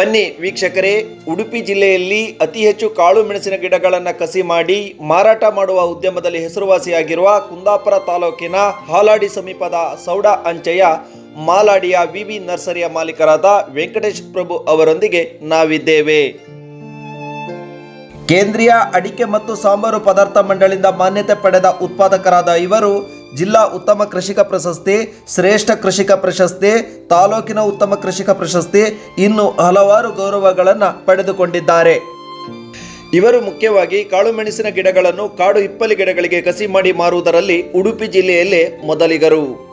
ಬನ್ನಿ ವೀಕ್ಷಕರೇ, ಉಡುಪಿ ಜಿಲ್ಲೆಯಲ್ಲಿ ಅತಿ ಹೆಚ್ಚು ಕಾಳು ಮೆಣಸಿನ ಗಿಡಗಳನ್ನು ಕಸಿ ಮಾಡಿ ಮಾರಾಟ ಮಾಡುವ ಉದ್ಯಮದಲ್ಲಿ ಹೆಸರುವಾಸಿಯಾಗಿರುವ ಕುಂದಾಪುರ ತಾಲೂಕಿನ ಹಾಲಾಡಿ ಸಮೀಪದ ಸೌಡ ಅಂಚೆಯ ಮಾಲಾಡಿಯ ವಿವಿ ನರ್ಸರಿಯ ಮಾಲೀಕರಾದ ವೆಂಕಟೇಶ್ ಪ್ರಭು ಅವರೊಂದಿಗೆ ನಾವಿದ್ದೇವೆ. ಕೇಂದ್ರೀಯ ಅಡಿಕೆ ಮತ್ತು ಸಾಂಬಾರು ಪದಾರ್ಥ ಮಂಡಳಿಯಿಂದ ಮಾನ್ಯತೆ ಪಡೆದ ಉತ್ಪಾದಕರಾದ ಇವರು ಜಿಲ್ಲಾ ಉತ್ತಮ ಕೃಷಿಕ ಪ್ರಶಸ್ತಿ, ಶ್ರೇಷ್ಠ ಕೃಷಿಕ ಪ್ರಶಸ್ತಿ, ತಾಲೂಕಿನ ಉತ್ತಮ ಕೃಷಿಕ ಪ್ರಶಸ್ತಿ ಇನ್ನು ಹಲವಾರು ಗೌರವಗಳನ್ನು ಪಡೆದುಕೊಂಡಿದ್ದಾರೆ. ಇವರು ಮುಖ್ಯವಾಗಿ ಕಾಳುಮೆಣಸಿನ ಗಿಡಗಳನ್ನು ಕಾಡು ಹಿಪ್ಪಲಿ ಗಿಡಗಳಿಗೆ ಕಸಿ ಮಾಡಿ ಮಾರುವುದರಲ್ಲಿ ಉಡುಪಿ ಜಿಲ್ಲೆಯಲ್ಲೇ ಮೊದಲಿಗರು.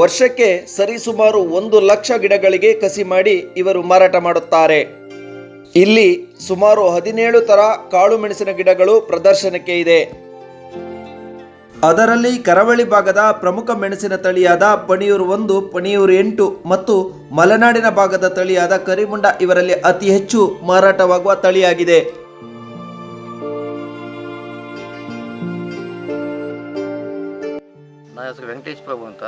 ವರ್ಷಕ್ಕೆ ಸರಿಸುಮಾರು ಒಂದು ಲಕ್ಷ ಗಿಡಗಳಿಗೆ ಕಸಿ ಮಾಡಿ ಇವರು ಮಾರಾಟ ಮಾಡುತ್ತಾರೆ. ಇಲ್ಲಿ ಸುಮಾರು ಹದಿನೇಳು ತರ ಕಾಳುಮೆಣಸಿನ ಗಿಡಗಳು ಪ್ರದರ್ಶನಕ್ಕೆ ಇದೆ. ಅದರಲ್ಲಿ ಕರಾವಳಿ ಭಾಗದ ಪ್ರಮುಖ ಮೆಣಸಿನ ತಳಿಯಾದ ಪಣಿಯೂರು ಒಂದು, ಪಣಿಯೂರು ಎಂಟು ಮತ್ತು ಮಲೆನಾಡಿನ ಭಾಗದ ತಳಿಯಾದ ಕರಿಮುಂಡ ಇವರಲ್ಲಿ ಅತಿ ಹೆಚ್ಚು ಮಾರಾಟವಾಗುವ ತಳಿಯಾಗಿದೆ. ನನ್ನ ಹೆಸರು ವೆಂಕಟೇಶ್ ಪ್ರಭು ಅಂತ.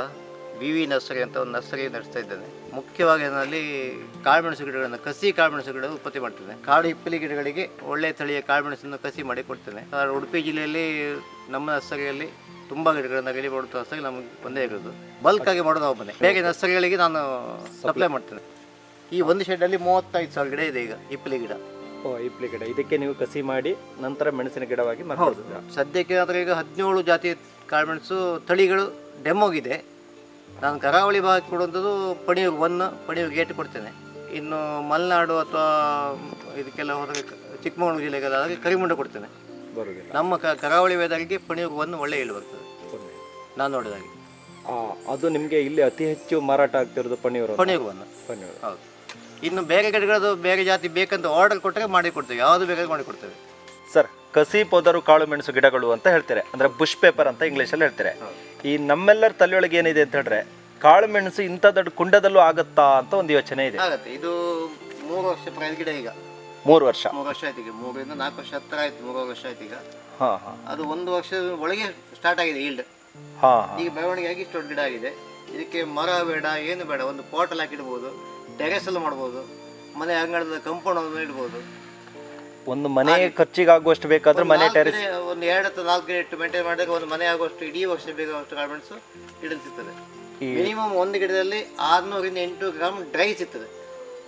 ವಿ ವಿ ನರ್ಸರಿ ಅಂತ ಒಂದು ನರ್ಸರಿ ನಡೆಸ್ತಾ ಇದ್ದೇನೆ. ಮುಖ್ಯವಾಗಿ ಅದರಲ್ಲಿ ಕಾಳುಮೆಣಸು ಗಿಡಗಳನ್ನು ಕಸಿ ಕಾಳುಮೆಣಸು ಗಿಡ ಉತ್ಪತ್ತಿ ಮಾಡ್ತೇನೆ. ಕಾಡು ಹಿಪ್ಪಲಿ ಗಿಡಗಳಿಗೆ ಒಳ್ಳೆಯ ತಳಿಯ ಕಾಳುಮೆಣಸನ್ನು ಕಸಿ ಮಾಡಿ ಕೊಡ್ತೇನೆ. ಉಡುಪಿ ಜಿಲ್ಲೆಯಲ್ಲಿ ನಮ್ಮ ನರ್ಸರಿಯಲ್ಲಿ ತುಂಬ ಗಿಡಗಳನ್ನು ಗಿಳಿ ಮಾಡುವಂಥ ನರ್ಸರಿ ನಮಗೆ ಒಂದೇ ಇರೋದು. ಬಲ್ಕ್ ಆಗಿ ಮಾಡೋದು ಒಬ್ಬನೇ ಬೇಗ ನರ್ಸರಿಗಳಿಗೆ ನಾನು ಸಪ್ಲೈ ಮಾಡ್ತೇನೆ. ಈ ಒಂದು ಶೆಡ್ಡಲ್ಲಿ ಮೂವತ್ತೈದು ಸಾವಿರ ಗಿಡ ಇದೆ ಈಗ ಇಪ್ಪಲಿ ಗಿಡ. ಓ ಇಪ್ಪಲಿ ಗಿಡ. ಇದಕ್ಕೆ ನೀವು ಕಸಿ ಮಾಡಿ ನಂತರ ಮೆಣಸಿನ ಗಿಡವಾಗಿ ಹೌದು. ಸದ್ಯಕ್ಕೆ ಆದರೆ ಈಗ ಹದಿನೇಳು ಜಾತಿ ಕಾಳುಮೆಣಸು ತಳಿಗಳು ಡೆಮೋಗಿದೆ ನಾನು ಕರಾವಳಿ ಭಾಗ ಕೊಡುವಂಥದ್ದು ಪಣಿಯೂರು ಒನ್ ಪಣಿಯೂರು ಗೇಟ್ ಕೊಡ್ತೇನೆ. ಇನ್ನು ಮಲೆನಾಡು ಅಥವಾ ಇದಕ್ಕೆಲ್ಲ ಹೋದರೆ ಚಿಕ್ಕಮಗಳೂರು ಜಿಲ್ಲೆಗೆಲ್ಲ ಕರಿಮುಂಡ ಕೊಡ್ತೇನೆ. ಬರುವುದಿಲ್ಲ. ನಮ್ಮ ಕ ಕರಾವಳಿ ವೇದರಿಗೆ ಪಣಿಯೂರು ಒಂದು ಒಳ್ಳೆ ಇಳು ಬರ್ತದೆ. ನಾನು ನೋಡಿದಾಗೆ. ಆ, ಅದು ನಿಮಗೆ ಇಲ್ಲಿ ಅತಿ ಹೆಚ್ಚು ಮಾರಾಟ ಆಗ್ತಿರೋದು ಪನ್ನೀರು ಪಣಿಯೂರು ಪನ್ನೀರು ಹೌದು. ಇನ್ನು ಬೇರೆ ಗಿಡಗಳದ್ದು ಬೇರೆ ಜಾತಿ ಬೇಕಂತ ಆರ್ಡರ್ ಕೊಟ್ಟರೆ ಮಾಡಿ ಕೊಡ್ತೇವೆ. ಯಾವುದು ಬೇಕಾದ್ರೂ ಮಾಡಿ ಕೊಡ್ತೇವೆ. ಸರ್ ಕಸಿ ಪೊದರು ಕಾಳು ಮೆಣಸು ಗಿಡಗಳು ಅಂತ ಹೇಳ್ತಾರೆ. ಅಂದ್ರೆ ಬುಷ್ ಪೇಪರ್ ಅಂತ ಇಂಗ್ಲೀಷಲ್ಲಿ ಹೇಳ್ತಾರೆ. ಈ ನಮ್ಮೆಲ್ಲರ ತಲೆಯೊಳಗೆ ಏನಿದೆ ಅಂತ ಹೇಳಿದ್ರೆ ಕಾಳು ಮೆಣಸು ಇಂಥ ದೊಡ್ಡ ಕುಂಡದಲ್ಲೂ ಆಗುತ್ತಾ ಅಂತ ಒಂದು ಯೋಚನೆ ಇದೆ. ಆಗತ್ತೆ. ಇದು ಮೂರು ವರ್ಷ ಪ್ರಾಯದ ಗಿಡ ಈಗ. ಮೂರು ವರ್ಷ. ಮೂರು ವರ್ಷ ಆಯ್ತು ಈಗ. ಮೂರರಿಂದ ನಾಲ್ಕು ವರ್ಷ ಹತ್ತಿರ ಆಯ್ತು ಮೂರು ವರ್ಷ ಆಯ್ತು ಈಗ. ಹಾ ಹಾ. ಅದು ಒಂದು ವರ್ಷ ಒಳಗೆ ಸ್ಟಾರ್ಟ್ ಆಗಿದೆ ಈಲ್ಡ್ ಹಾ ಹಾ. ಈಗ ಬೆಳವಣಿಗೆ ಆಗಿ ಇಷ್ಟು ಗಿಡ ಆಗಿದೆ. ಇದಕ್ಕೆ ಮರ ಬೇಡ ಏನು ಬೇಡ ಒಂದು ಪಾಟಲ್ಲಿ ಹಾಕಿಡ್ಬೋದು ಟೆರೆಸಲ್ಲಿ ಮಾಡ್ಬೋದು ಮನೆ ಅಂಗಡದ ಕಂಪೌಂಡ್ ಇಡ್ಬೋದು. ಒಂದು ಮನೆ ಖರ್ಚಿಗಾಗುವಷ್ಟು ಬೇಕಾದ್ರೆ ಮನೆ ಟೆರೆಸ್ ಒಂದು ಎರಡು ಅಥವಾ ನಾಲ್ಕು ಗಿಡ ಇಟ್ಟು ಮೇಂಟೈನ್ ಮಾಡಿದಾಗ ಒಂದು ಮನೆ ಆಗುವಷ್ಟು ಇಡೀ ವರ್ಷ ಬೇಕಾಗುವಷ್ಟು ಗಾರ್ಮೆಂಟ್ಸ್ ಗಿಡ ಸಿಗ್ತದೆ. ಮಿನಿಮಮ್ ಒಂದು ಗಿಡದಲ್ಲಿ ಆರ್ನೂರಿಂದ ಎಂಟು ಗ್ರಾಮ್ ಡ್ರೈ ಸಿಗ್ತದೆ.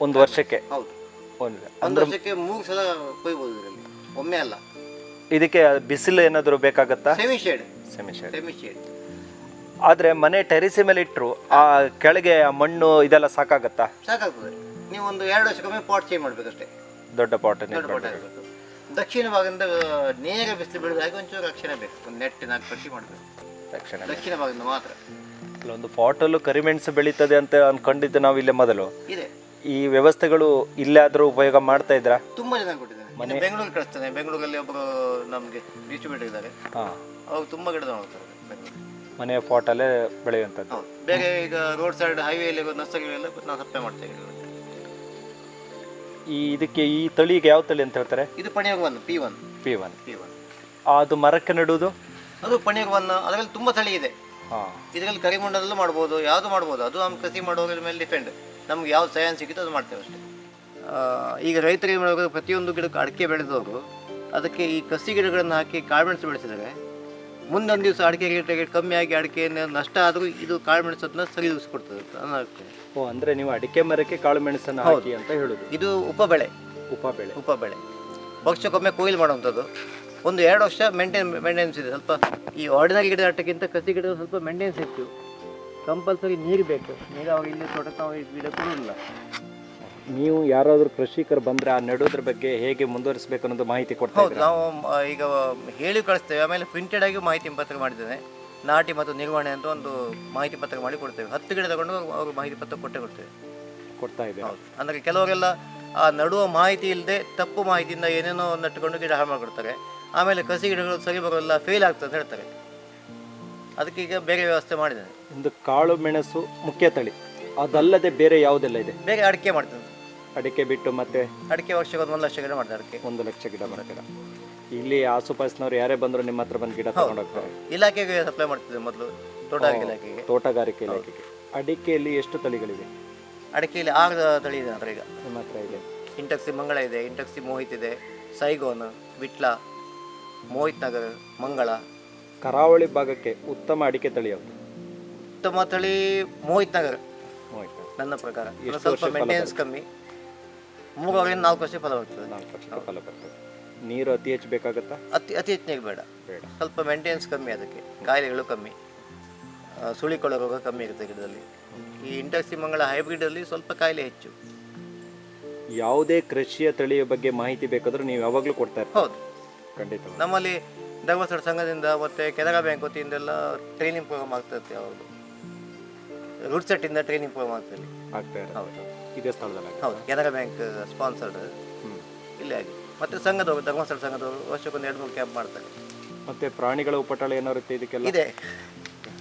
ಒಂದು ವರ್ಷಕ್ಕೆ. ಹೌದು. ಒಂದು ಒಂದು ವರ್ಷಕ್ಕೆ ಮೂರು ಸಲ ಕೊಯ್ಬೋದು ಇದರಲ್ಲಿ. ಒಮ್ಮೆ ಅಲ್ಲ. ಇದಕ್ಕೆ ಬಿಸಿಲು ಏನಾದರೂ ಬೇಕಾಗತ್ತಾ? Semi shade semi shade semi shade ಆದ್ರೆ ಮನೆ ಟೆರಿಸಿ ಮೇಲೆ ಇಟ್ಟರು ಆ ಕೆಳಗೆ ಆ ಮಣ್ಣು ಇದೆಲ್ಲ ಸಾಕಾಗತ್ತಾ? ಸಾಕಾಗ್ತದೆ. ನೀವು ಒಂದು ಎರಡು ವರ್ಷಕ್ಕೊಮ್ಮೆ ಪಾಟ್ ಚೇಂಜ್ ಮಾಡ್ಬೇಕಷ್ಟೇ. ದೊಡ್ಡ ಪಾಟ್ ದೊಡ್ಡ ಪಾಟ್ ಆಗಬೇಕು. ದಕ್ಷಿಣ ಭಾಗದಿಂದ ನೇರ ಬಿಸಿಲು ಬೀಳದ ಹಾಗೆ ಒಂಚೂರು ರಕ್ಷಣೆ ಬೇಕು. ಒಂದು ನೆಟ್ ನಾಲ್ಕು ಪಟ್ಟಿ ಮಾಡಬೇಕು. ರಕ್ಷಣೆ ದಕ್ಷಿಣ ಭಾಗದಿಂದ ಮಾತ್ರ. ಒಂದು ಪಾಟಲ್ಲೂ ಕರಿಮೆಣಸು ಬೆಳೀತದೆ ಅಂತ ಅನ್ಕೊಂಡಿದ್ದು ನಾವು ಇಲ್ಲೇ ಮೊದಲು. ಇದೆ. ಈ ವ್ಯವಸ್ಥೆಗಳು ಇಲ್ಲಾದರೂ ಉಪಯೋಗ ಮಾಡ್ತಾ ಇದ್ರಾ ತುಂಬಾ ಜನ ಕೊಟ್ಟಿದ್ದಾರೆ. ಮನೆ ಬೆಂಗಳೂರು ಕಳಿಸ್ತಾನೆ. ಬೆಂಗಳೂರಲ್ಲಿ ಒಬ್ಬರು ನಮಗೆ ಡಿಸ್ಟ್ರಿಬ್ಯೂಟರ್ ಇದ್ದಾರೆ. ಹಾ. ಅವ್ರು ತುಂಬಾ ಗಿಡ ನೋಡ್ತಾರೆ ಬೆಂಗಳೂರು ಮನೆಯ ಫೋಟಲ್ಲೇ ಬೆಳೆಯುವಂಥದ್ದು. ಹೌದು. ಬೇರೆ ಈಗ ರೋಡ್ ಸೈಡ್ ಹೈವೇಲಿ ನರ್ಸರಿಗಳೆಲ್ಲ ನಾವು ಸಪ್ಲೈ ಮಾಡ್ತೇವೆ. ಈ ಇದಕ್ಕೆ ಈ ತಳಿಗೆ ಯಾವ ತಳಿ ಅಂತ ಹೇಳ್ತಾರೆ? ಇದು ಪಣಿಯೋಗ ಒಂದು P one P one P one ಅದು ಮರಕ್ಕೆ ನೆಡುವುದು? ಅದು ಪಣಿಯೋಗ ಒನ್ ಅದರಲ್ಲಿ ತುಂಬಾ ತಳಿ ಇದೆ. ಹಾ. ಇದರಲ್ಲಿ ಕರಿಮಣ್ಣದಲ್ಲೂ ಮಾಡ್ಬೋದು ಯಾವುದು ಮಾಡ್ಬೋದು ಅದು ನಮ್ಮ ಕೃಷಿ ಮಾಡೋದ್ರ ಮೇಲೆ ಡಿಪೆಂಡ್ ನಮ್ಗೆ ಯಾವ ಸಹಾಯ ಸಿಗುತ್ತೋ ಅದು ಮಾಡ್ತೇವೆ ಅಷ್ಟೇ. ಈಗ ರೈತರಿಗೆ ಮಾಡಬೇಕಾದ್ರೆ ಪ್ರತಿಯೊಂದು ಗಿಡಕ್ಕೆ ಅಡಿಕೆ ಬೆಳೆದವರು ಅದಕ್ಕೆ ಈ ಕಸಿ ಗಿಡಗಳನ್ನು ಹಾಕಿ ಕಾಳುಮೆಣಸು ಬೆಳೆಸಿದರೆ ಮುಂದೊಂದು ದಿವಸ ಅಡಿಕೆ ರೇಟ್ ರೇಟ್ ಕಮ್ಮಿ ಆಗಿ ಅಡಿಕೆ ನಷ್ಟ ಆದರೂ ಇದು ಕಾಳುಮೆಣಸು ಅದನ್ನ ಸರಿದೂಗಿಸ್ಕೊಡ್ತದೆ ಓ ಅಂದರೆ ನೀವು ಅಡಿಕೆ ಮರಕ್ಕೆ ಕಾಳು ಮೆಣಸನ್ನು ಹಾಕಿ ಅಂತ ಹೇಳೋದು. ಇದು ಉಪಬೆಳೆ. ಉಪ ಬೆಳೆ ಉಪಬೆಳೆ. ವರ್ಷಕ್ಕೊಮ್ಮೆ ಕೊಯ್ಲು ಮಾಡುವಂಥದ್ದು. ಒಂದು ಎರಡು ವರ್ಷ ಮೇಂಟೈನ್ ಮೇಂಟೆನೆನ್ಸ್ ಇದೆ. ಸ್ವಲ್ಪ ಈ ಆರ್ಡಿನರಿ ಗಿಡದ ಆಟಕ್ಕಿಂತ ಕಸಿ ಗಿಡ ಸ್ವಲ್ಪ ಮೇಂಟೆನೆನ್ಸ್ ಹೆಚ್ಚು. ಕಂಪಲ್ಸರಿ ನೀರು ಬೇಕು. ನೀರು ಅವ್ರು ಇಲ್ಲಿ ತೋಟಕ್ಕೆ ನಾವು ಈ ಗಿಡ ಕೊಡೋದಿಲ್ಲ ನೀವು ಯಾರಾದರೂ ಕೃಷಿಕರು ಬಂದರೆ ಆ ನೆಡೋದ್ರ ಬಗ್ಗೆ ಹೇಗೆ ಮುಂದುವರಿಸಬೇಕು ಅನ್ನೋದು ಮಾಹಿತಿ ಕೊಡ್ತಾ ಹೌದು ನಾವು ಈಗ ಹೇಳಿ ಕಳಿಸ್ತೇವೆ. ಆಮೇಲೆ ಪ್ರಿಂಟೆಡ್ ಆಗಿ ಮಾಹಿತಿ ಪತ್ರ ಮಾಡಿದ್ದೇನೆ. ನಾಟಿ ಮತ್ತು ನಿರ್ವಹಣೆ ಅಂತ ಒಂದು ಮಾಹಿತಿ ಪತ್ರ ಮಾಡಿ ಕೊಡ್ತೇವೆ. ಹತ್ತು ಗಿಡ ತಗೊಂಡು ಅವರು ಮಾಹಿತಿ ಪತ್ರ ಕೊಟ್ಟೆ ಕೊಡ್ತೇವೆ. ಕೊಡ್ತಾ ಇದೆ ಹೌದು. ಅಂದರೆ ಕೆಲವರೆಲ್ಲ ಆ ನಡುವ ಮಾಹಿತಿ ಇಲ್ಲದೆ ತಪ್ಪು ಮಾಹಿತಿಯಿಂದ ಏನೇನೋ ನಟ್ಟುಕೊಂಡು ಗಿಡ ಹಾಳು ಮಾಡಿಕೊಡ್ತಾರೆ ಆಮೇಲೆ ಕಸಿ ಗಿಡಗಳು ಸರಿ ಬರೋಲ್ಲ ಫೇಲ್ ಆಗ್ತದೆ ಅಂತ ಹೇಳ್ತಾರೆ. ಅದಕ್ಕೆ ಈಗ ಬೇರೆ ವ್ಯವಸ್ಥೆ ಮಾಡಿದ್ದೇನೆ. ಒಂದು ಕಾಳು ಮೆಣಸು ಮುಖ್ಯ ತಳಿ. ಅದಲ್ಲದೆ ಬೇರೆ ಯಾವುದೆಲ್ಲ ಇದೆ? ಬೇರೆ ಅಡಿಕೆ ಮಾಡ್ತೇನೆ. ಅಡಿಕೆ ಬಿಟ್ಟು ಮತ್ತೆ? ಅಡಿಕೆ ವರ್ಷಕ್ಕೆ ಒಂದು ಲಕ್ಷ ಗಿಡ ಮಾಡ್ತಾರೆ ಅಡಿಕೆ. ಒಂದು ಲಕ್ಷ ಗಿಡ ಮಾಡ್ತೀರಾ? ಇಲ್ಲಿ ಆಸುಪಾಸಿನವ್ರು ಯಾರೇ ಬಂದ್ರು ನಿಮ್ಮ ಹತ್ರ ಬಂದು ಗಿಡ ತಗೊಂಡೋಗ್ತಾರೆ ಇಲಾಖೆಗೆ ಸಪ್ಲೈ ಮಾಡ್ತಿದ್ದೆ ಮೊದಲು. ತೋಟಗಾರಿಕೆ ಇಲಾಖೆಗೆ. ತೋಟಗಾರಿಕೆ ಇಲಾಖೆಗೆ. ಅಡಿಕೆಯಲ್ಲಿ ಎಷ್ಟು ತಳಿಗಳಿವೆ? ಅಡಿಕೆಯಲ್ಲಿ ಆರು ತಳಿ ಇದೆ ಅಂದ್ರೆ ಈಗ. ನಿಮ್ಮ ಹತ್ರ ಇದೆ. ಇಂಟಕ್ಸಿ ಮಂಗಳ ಇದೆ ಇಂಟಕ್ಸಿ ಮೋಹಿತ್ ಇದೆ ಸೈಗೋನ್ ವಿಟ್ಲ ಮೋಹಿತ್ ನಗರ್ ಮಂಗಳ ಕರಾವಳಿ ಭಾಗಕ್ಕೆ ಉತ್ತಮ ಅಡಿಕೆ ತಳಿ ಯಾವುದು? ಉತ್ತಮ ತಳಿ ಮೋಹಿತ್ ನಗರ್ ಮೋಹಿತ್ ನನ್ನ ಪ್ರಕಾರ. ಎಷ್ಟು ಸ್ವಲ್ಪ ವರ್ಷ ಫಲ ಮೇಂಟೆನೆನ್ಸ್ ಕಮ್ಮಿ. ಮೂರುವರೆಯಿಂದ ನಾಲ್ಕು ವರ್ಷ ಫಲ ಬರ್ತದೆ. ನಾಲ್ಕು ವರ್ಷಕ್ಕೆ ಫಲ ಬರ್ತದೆ. ನೀರು ಅತಿ ಹೆಚ್ಚು ಬೇಕಾಗುತ್ತಾ? ಅತಿ ಅತಿ ಹೆಚ್ಚಿನಾಗಿ ಬೇಡ. ಬೇಡ. ಸ್ವಲ್ಪ ಮೇಂಟೆನೆನ್ಸ್ ಕಮ್ಮಿ ಅದಕ್ಕೆ. ಕಾಯಿಲೆಗಳು ಕಮ್ಮಿ. ಆ, ಸುಳಿಕೊಳ್ಳೋ ರೋಗ ಕಮ್ಮಿ ಇರುತ್ತೆ ಗಿಡದಲ್ಲಿ. ಈ ಇಂಡಕ್ಸಿ ಮಂಗಳ ಹೈಬ್ರಿಡಲ್ಲಿ ಸ್ವಲ್ಪ ಕಾಯಿಲೆ ಹೆಚ್ಚು. ಯಾವುದೇ ಕೃಷಿಯ ತಳಿಯ ಬಗ್ಗೆ ಮಾಹಿತಿ ಬೇಕಾದ್ರೂ ನೀವು ಯಾವಾಗಲೂ ಕೊಡ್ತಾ ಇರ್ತೀರಿ. ಹೌದು. ಖಂಡಿತ ನಮ್ಮಲ್ಲಿ ಧರ್ಮಸ್ಥಳ ಸಂಘದಿಂದ ಮತ್ತು ಕೆನರಾ ಬ್ಯಾಂಕ್ ವತಿಯಿಂದೆಲ್ಲ ಟ್ರೈನಿಂಗ್ ಪ್ರೋಗ್ರಾಮ್ ಆಗ್ತದೆ ಅವರು ರೂಟ್ ಸೆಟ್ಟಿಂದ ಟ್ರೈನಿಂಗ್ ಪ್ರೋಗ್ರಾಮ್ ಆಗ್ತದೆ ಆಗ್ತಾ ಇರೋದು ಹೌದು. ಇದೇ ಸ್ಥಳದಲ್ಲಿ ಹೌದು. ಕೆನರಾ ಬ್ಯಾಂಕ್ ಸ್ಪಾನ್ಸರ್ಡ್ ಹ್ಞೂ ಇಲ್ಲೇ ಆಗಿ. ಮತ್ತು ಸಂಘದವರು ಧರ್ಮಸ್ಥಳ ಸಂಘದವರು ವರ್ಷಕ್ಕೊಂದು ಎರಡು ಮೂರು ಕ್ಯಾಂಪ್ ಮಾಡ್ತಾರೆ. ಮತ್ತೆ ಪ್ರಾಣಿಗಳ ಉಪಟಳ ಏನಾರು ಇದಕ್ಕೆಲ್ಲ? ಇದೆ.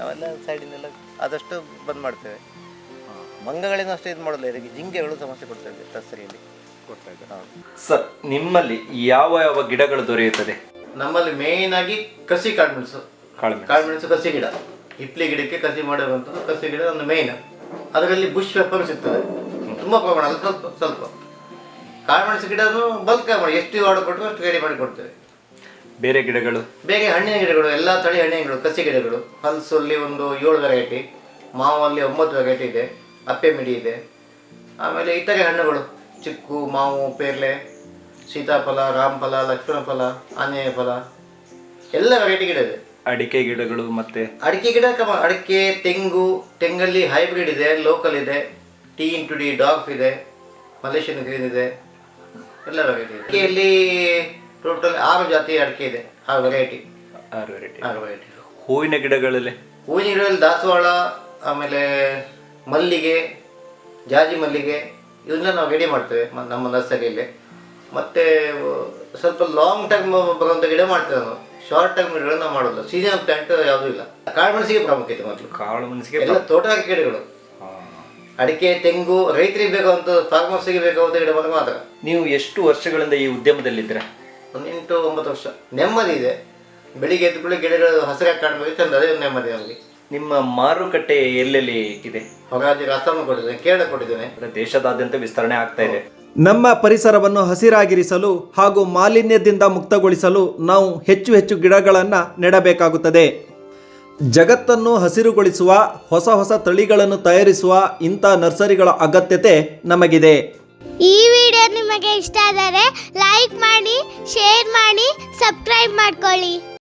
ಅವೆಲ್ಲ ಸೈಡಿಂದೆಲ್ಲ ಆದಷ್ಟು ಬಂದ್ ಮಾಡ್ತೇವೆ. ಮಂಗಗಳೇನು ಅಷ್ಟೇ ಇದು ಮಾಡೋಲ್ಲ ಇದಕ್ಕೆ ಜಿಂಕೆಗಳು ಸಮಸ್ಯೆ ಕೊಡ್ತವೆ ನರ್ಸರಿಯಲ್ಲಿ ಕೊಡ್ತಾ ಇದ್ದಾರೆ. ಸರ್ ನಿಮ್ಮಲ್ಲಿ ಯಾವ ಯಾವ ಗಿಡಗಳು ದೊರೆಯುತ್ತದೆ? ನಮ್ಮಲ್ಲಿ ಮೇಯ್ನ್ ಆಗಿ ಕಸಿ ಕಾಳುಮೆಣಸು ಕಾಳುಮೆಣಸು ಕಸಿ ಗಿಡ. ಇಪ್ಲಿ ಗಿಡಕ್ಕೆ ಕಸಿ ಮಾಡಿರುವಂತಹ ಕಸಿ ಗಿಡ ಒಂದು ಮೇಯ್ನ್ ಅದರಲ್ಲಿ ಬುಷ್ ಪೆಪ್ಪರ್ ಸಿಗ್ತದೆ. ತುಂಬ ಪ್ರಮಾಣ ಅಲ್ಲ ಸ್ವಲ್ಪ ಸ್ವಲ್ಪ. ಕಾಳುಮೆಣಸು ಗಿಡನು ಬಲ್ಕ್ ಮಾಡಿ. ಎಷ್ಟು ಆರ್ಡರ್ ಕೊಟ್ಟರು ಅಷ್ಟು ರೆಡಿ ಮಾಡಿ ಕೊಡ್ತೇವೆ. ಬೇರೆ ಗಿಡಗಳು? ಬೇರೆ ಹಣ್ಣಿನ ಗಿಡಗಳು ಎಲ್ಲ ತಳಿ ಹಣ್ಣಿನ ಗಿಡಗಳು ಕಸಿ ಗಿಡಗಳು. ಹಲ್ಸಲ್ಲಿ ಒಂದು ಏಳು ವೆರೈಟಿ ಮಾವಲ್ಲಿ ಒಂಬತ್ತು ವೆರೈಟಿ ಇದೆ. ಅಪ್ಪೆ ಮಿಡಿ ಇದೆ. ಆಮೇಲೆ ಇತರೆ ಹಣ್ಣುಗಳು ಚಿಕ್ಕು ಮಾವು ಪೇರ್ಲೆ. ಸೀತಾಫಲ ರಾಮಫಲ ಲಕ್ಷ್ಮಣ ಫಲ ಆಂಜನೇಯ ಫಲ ಎಲ್ಲ ವೆರೈಟಿ ಗಿಡ ಇದೆ. ಅಡಿಕೆ ಗಿಡಗಳು ಮತ್ತೆ ಅಡಿಕೆ ಗಿಡ ಕಮ ಅಡಿಕೆ ತೆಂಗು ತೆಂಗಲ್ಲಿ ಹೈಬ್ರಿಡ್ ಇದೆ ಲೋಕಲ್ ಇದೆ ಟಿ ಇಂಟು ಡಿ ಡಾಗ್ ಇದೆ ಮಲೇಷಿಯನ್ ಗ್ರೀನ್ ಇದೆ ಎಲ್ಲ ವೆರೈಟಿ ಇದೆ. ಅಡಿಕೆಯಲ್ಲಿ ಟೋಟಲ್ ಆರು ಜಾತಿ ಅಡಿಕೆ ಇದೆ ಆರು ವೆರೈಟಿ ಆರು ವೆರೈಟಿ ಆರು ವೆರೈಟಿ ಹೂವಿನ ಗಿಡಗಳಲ್ಲಿ? ಹೂವಿನ ಗಿಡಗಳಲ್ಲಿ ದಾಸವಾಳ ಆಮೇಲೆ ಮಲ್ಲಿಗೆ ಜಾಜಿ ಮಲ್ಲಿಗೆ ಇದನ್ನ ನಾವು ರೆಡಿ ಮಾಡ್ತೇವೆ ನಮ್ಮ ನರ್ಸರಿಯಲ್ಲಿ ಮತ್ತು ಸ್ವಲ್ಪ ಲಾಂಗ್ ಟರ್ಮ್ ಬರುವಂಥ ಗಿಡ ಮಾಡ್ತೇವೆ ನಾವು ಶಾರ್ಟ್ ಟರ್ಮ್ ಗಿಡಗಳನ್ನ ನಾವು ಸೀಸನ್ ಸೀಸನ್ ಪ್ಲಾಂಟ್ ಯಾವುದೂ ಇಲ್ಲ. ಕಾಳು ಮೆಣಸಿಗೆ ಪ್ರಾಮುಖ್ಯತೆ ಮೊದಲು. ಕಾಳು ಮೆಣಸಿಗೆ ಎಲ್ಲ ತೋಟಗಾರಿಕೆ ಗಿಡಗಳು. ಅಡಿಕೆ ತೆಂಗು ರೈತರಿಗೆ ಬೇಕಾದಂಥ ಫಾರ್ಮರ್ಸಿಗೆ ಬೇಕಾದ ಗಿಡ ಮಾತ್ರ. ಮಾತ್ರ ನೀವು ಎಷ್ಟು ವರ್ಷಗಳಿಂದ ಈ ಉದ್ಯಮದಲ್ಲಿದ್ದೀರಾ? ಒಂದು ಎಂಟು ಒಂಬತ್ತು ವರ್ಷ. ನೆಮ್ಮದಿ ಇದೆ. ಬೆಳಿಗ್ಗೆ ಎದ್ದು ಕೂಡ ಗಿಡಗಳು ಹಸಿರಾಗಿ ಕಾಣಬೇಕು ಚಂದ ಅದೇ ಒಂದು ನೆಮ್ಮದಿ ನಮಗೆ. ನಿಮ್ಮ ಮಾರುಕಟ್ಟೆ ಎಲ್ಲೆಲ್ಲಿ ಇದೆ? ಹೊರರಾಜ್ಯಕ್ಕೆ ಅಸ್ಸಾಂ ಕೊಟ್ಟಿದ್ದೇನೆ ಕೇರಳ ಕೊಟ್ಟಿದ್ದೇನೆ. ದೇಶದಾದ್ಯಂತ ವಿಸ್ತರಣೆ ಆಗ್ತಾ ಇದೆ. ನಮ್ಮ ಪರಿಸರವನ್ನು ಹಸಿರಾಗಿರಿಸಲು ಹಾಗೂ ಮಾಲಿನ್ಯದಿಂದ ಮುಕ್ತಗೊಳಿಸಲು ನಾವು ಹೆಚ್ಚು ಹೆಚ್ಚು ಗಿಡಗಳನ್ನು ನೆಡಬೇಕಾಗುತ್ತದೆ. ಜಗತ್ತನ್ನು ಹಸಿರುಗೊಳಿಸುವ, ಹೊಸ ಹೊಸ ತಳಿಗಳನ್ನು ತಯಾರಿಸುವ ಇಂಥ ನರ್ಸರಿಗಳ ಅಗತ್ಯತೆ ನಮಗಿದೆ. ಈ ವಿಡಿಯೋ ನಿಮಗೆ ಇಷ್ಟ ಆದರೆ ಲೈಕ್ ಮಾಡಿ, ಶೇರ್ ಮಾಡಿ, ಸಬ್ಸ್ಕ್ರೈಬ್ ಮಾಡ್ಕೊಳ್ಳಿ.